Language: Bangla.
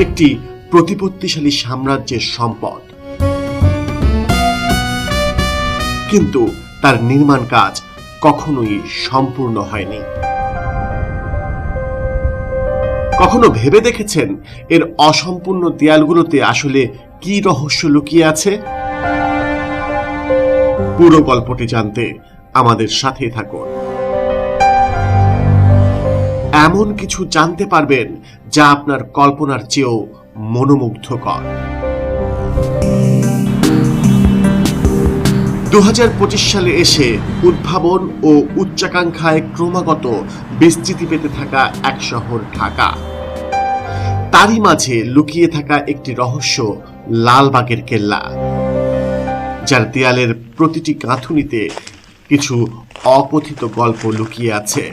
একটি প্রতিপত্তিশালী সাম্রাজ্যের সম্পদ। কিন্তু তার নির্মাণ কাজ কখনোই সম্পূর্ণ হয়নি। কখনো ভেবে দেখেছেন এর অসম্পূর্ণ দেয়ালগুলোতে আসলে কি রহস্য লুকিয়ে আছে? পুরো গল্পটি জানতে আমাদের সাথে থাকুন। এমন কিছু জানতে পারবেন যা আপনার কল্পনার চেয়েও মনোমুগ্ধকর। দুহাজার পঁচিশ সালে এসে উদ্ভাবন ও উচ্চাকাঙ্ক্ষায় ক্রমাগত বিস্তৃতি পেতে থাকা এক শহর ঢাকা। তারই মাঝে লুকিয়ে থাকা একটি রহস্য লালবাগের কেল্লা, যার দেয়ালের প্রতিটি গাঁথুনিতে কিছু অকথিত গল্প লুকিয়ে আছে।